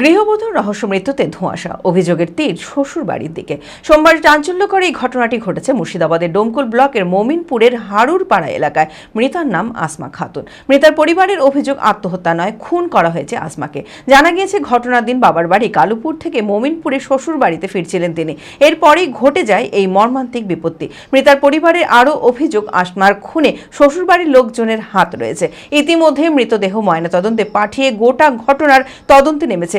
গৃহবধূর রহস্য মৃত্যুতে ধোঁয়াশা, অভিযোগের তীর শ্বশুর বাড়ির দিকে। সোমবার চাঞ্চল্যকর এই ঘটনাটি ঘটেছে মুর্শিদাবাদের ডোমকুল ব্লকের মোমিনপুরের হারুর পাড়া এলাকায়। মৃতার নাম আসমা খাতুন। মৃতার পরিবারের অভিযোগ আত্মহত্যা নয়, খুন করা হয়েছে আসমাকে। জানা গিয়েছে, ঘটনার দিন বাবার বাড়ি কালুপুর থেকে মোমিনপুরে শ্বশুর বাড়িতে ফিরছিলেন তিনি। এরপরেই ঘটে যায় এই মর্মান্তিক বিপত্তি। মৃতার পরিবারের আরও অভিযোগ, আসমার খুনে শ্বশুরবাড়ির লোকজনের হাত রয়েছে। ইতিমধ্যে মৃতদেহ ময়নাতদন্তে পাঠিয়ে গোটা ঘটনার তদন্তে নেমেছে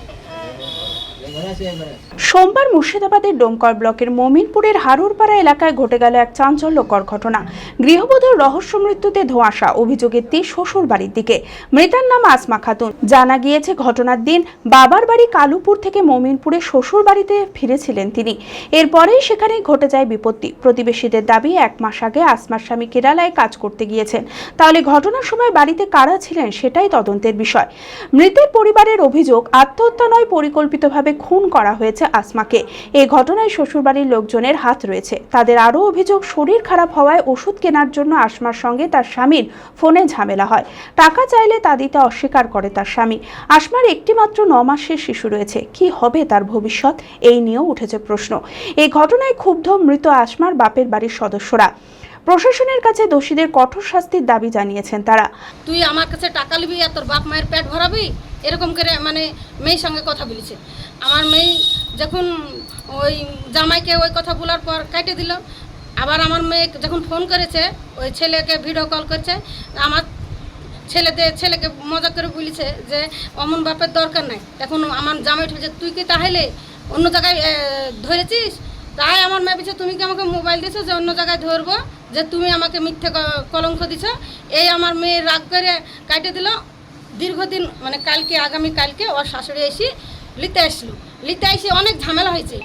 সোমবার মুর্শিদাবাদের ডোমকর ব্লকের মমিনপুরের হারুরপাড়া এলাকায় ঘটে গেল এক চাঞ্চল্যকর ঘটনা। গৃহবধূর রহস্য মৃত্যুতে ধোঁয়াশা, অভিযোগের তীর শ্বশুর বাড়ির দিকে। মৃতার নাম আসমা খাতুন। জানা গিয়েছে ঘটনার দিন বাবার বাড়ি কালুপুর থেকে মমিনপুরে শ্বশুর বাড়িতে ফিরেছিলেন তিনি। এরপরেই সেখানেই ঘটে যায় বিপত্তি। প্রতিবেশীদের দাবি, এক মাস আগে আসমার স্বামী কেরালায় কাজ করতে গিয়েছেন। তাহলে ঘটনার সময় বাড়িতে কারা ছিলেন সেটাই তদন্তের বিষয়। মৃতের পরিবারের অভিযোগ, আত্মহত্যা নয়, পরিকল্পিতভাবে খুন করা হয়েছে আসমাকে। এই ঘটনায় শ্বশুরবাড়ির লোকজনের হাত রয়েছে। তাদের আরও অভিযোগ, শরীর খারাপ হওয়ায় ওষুধ কেনার জন্য আসমার সঙ্গে তার স্বামীর ফোনে ঝামেলা হয়। টাকা চাইলে তা দিতে অস্বীকার করে তার স্বামী। আসমার একটিমাত্র ন মাসের শিশু রয়েছে। কি হবে তার ভবিষ্যৎ? এই নিয়েও উঠেছে প্রশ্ন। এই ঘটনায় ক্ষুব্ধ মৃত আসমার বাপের বাড়ির সদস্যরা। প্রশাসনের কাছে দোষীদের কঠোর শাস্তির দাবি জানিয়েছেন তারা। তুই আমার কাছে টাকা নিবি আর তোর বাপ মায়ের পেট ভরাবি? এরকম করে মানে মেয়ের সঙ্গে কথা বলেছে। আমার মেয়ে যখন ওই জামাইকে ওই কথা বলার পর কেটে দিল, আবার আমার মেয়ে যখন ফোন করেছে, ওই ছেলেকে ভিডিও কল করছে, আমার ছেলেদের ছেলেকে মজা করে বলেছে যে, অমন বাপের দরকার নাই। তখন আমার জামাই উঠেছে, তুই কি তাহলে অন্য জায়গায় ধরেছিস? তাই আমার মেয়ে বলছে, তুমি কি আমাকে মোবাইল দিছো যে অন্য জায়গায় ধরবো? যে তুমি আমাকে মিথ্যে কলঙ্ক দিছো? এই আমার মেয়ে রাগ করে কাটে দিল। দীর্ঘদিন মানে কালকে, আগামী কালকে ওর শাশুড়ি এসে লিতে আসলো। লিতে এসে অনেক ঝামেলা হয়েছে।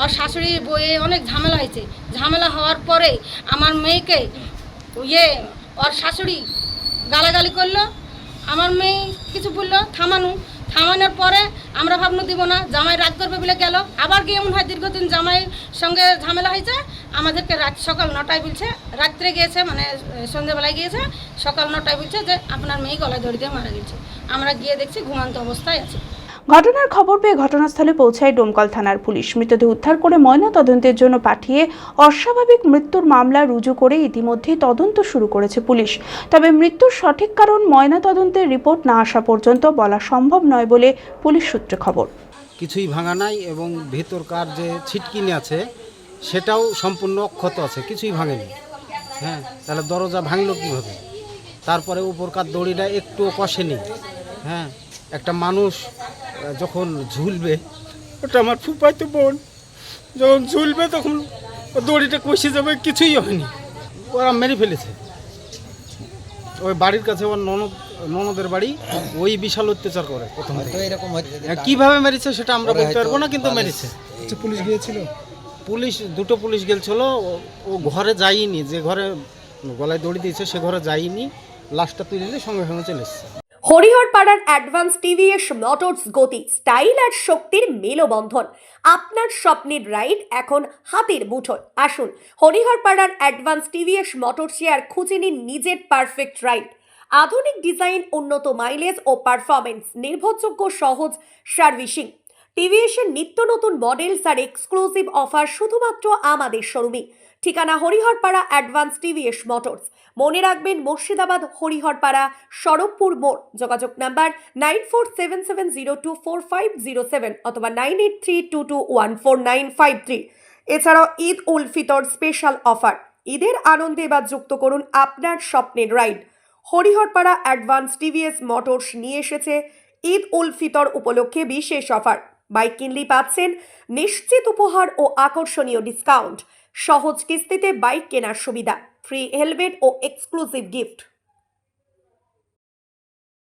ওর শাশুড়ির বইয়ে অনেক ঝামেলা হয়েছে। ঝামেলা হওয়ার পরে আমার মেয়েকে ইয়ে ওর শাশুড়ি গালাগালি করল। আমার মেয়ে কিছু বলল, থামানো। থামানোর পরে আমরা ভাবনো দিব না, জামাই রাত করবে বলে গেল। আবার গিয়ে এমন হয়, দীর্ঘদিন জামাইয়ের সঙ্গে ঝামেলা হয়েছে, আমাদেরকে রাত সকাল নটায় বলছে, রাত্রে গিয়েছে মানে সন্ধ্যেবেলায় গিয়েছে, সকাল নটায় বলছে যে, আপনার মেয়ে গলায় দড়ি দিয়ে মারা গেছে। আমরা গিয়ে দেখছি, ঘুমান্ত অবস্থায় আছে। ঘটনার খবর পেয়ে ঘটনাস্থলে পৌঁছায় ডোমকল থানার পুলিশ। মৃতদেহ উদ্ধার করে ময়না তদন্তের জন্য পাঠিয়ে অস্বাভাবিক মৃত্যুর মামলা রুজু করে ইতিমধ্যেই তদন্ত শুরু করেছে পুলিশ। তবে মৃত্যুর সঠিক কারণ ময়না তদন্তের রিপোর্ট না আসা পর্যন্ত বলা সম্ভব নয় বলে পুলিশ সূত্রে খবর। কিছুই ভাঙা নাই এবং ভেতরকার যে ছিটকিনি আছে, সেটাও সম্পূর্ণ অক্ষত আছে, কিছুই ভাঙেনি। হ্যাঁ তাহলে দরজা ভাঙলো কীভাবে? তারপরে উপরকার দড়িটা একটুও কষেনি। হ্যাঁ একটা মানুষ যখন ঝুলবে ওটা আমার ফুপাইতো বোন। যখন ঝুলবে তখন ও দড়িটা কষে যাবে কিছুই হয়নি। ওরা মেরে ফেলেছে। ওই বাড়ির কাছে ওর ননদ ননদের বাড়ি ওই বিশাল অত্যাচার করে প্রথম। এরকম হ্যাঁ, কীভাবে মেরেছে সেটা আমরা বলতে পারব না কিন্তু মেরেছে। আচ্ছা পুলিশ গিয়েছিল? পুলিশ দুটো পুলিশ গেছিল ও- ঘরে যায়নি যে ঘরে গলায় দড়ি দিয়েছে সে ঘরে যায়নি। লাশটা তুলে নিয়ে সঙ্গে সঙ্গে চলে এসছে। হরিহর পাড়ার অ্যাডভান্স টিভিএস মোটরস গতি, স্টাইল আর শক্তির মেলবন্ধন। আপনার স্বপ্নের রাইড এখন হাতের মুঠোয়। আসুন হরিহর পাড়ার অ্যাডভান্স টিভিএস মোটরসে আর খুঁজে নিন নিজের পারফেক্ট রাইড। আধুনিক ডিজাইন, উন্নত মাইলেজ ও পারফরমেন্স নির্ভরযোগ্য, সহজ, সার্ভিসিং। টিভিএস এর নিত্য নতুন মডেলস আর এক্সক্লুসিভ অফার শুধুমাত্র আমাদের শোরুমে। ঠিকানা হরিহরপাড়া অ্যাডভান্স টিভিএস মোটরস মনে রাখবেন, মুর্শিদাবাদ, হরিহরপাড়া সড়কপুর মোড়। যোগাযোগ number nine four seven seven zero two four five zero seven অথবা nine eight three two two one four nine five three এছাড়াও ঈদ উল ফিতর স্পেশাল অফার ঈদের আনন্দে এবার যুক্ত করুন আপনার স্বপ্নের ride Hariharpara advance TVS motors নিয়ে এসেছে ঈদ উল ফিতর উপলক্ষে বিশেষ অফার বাইক কিনলেই পাচ্ছেন নিশ্চিত উপহার ও আকর্ষণীয় ডিসকাউন্ট সহজ কিস্তিতে বাইক কেনার সুবিধা ফ্রি হেলমেট ও এক্সক্লুসিভ গিফট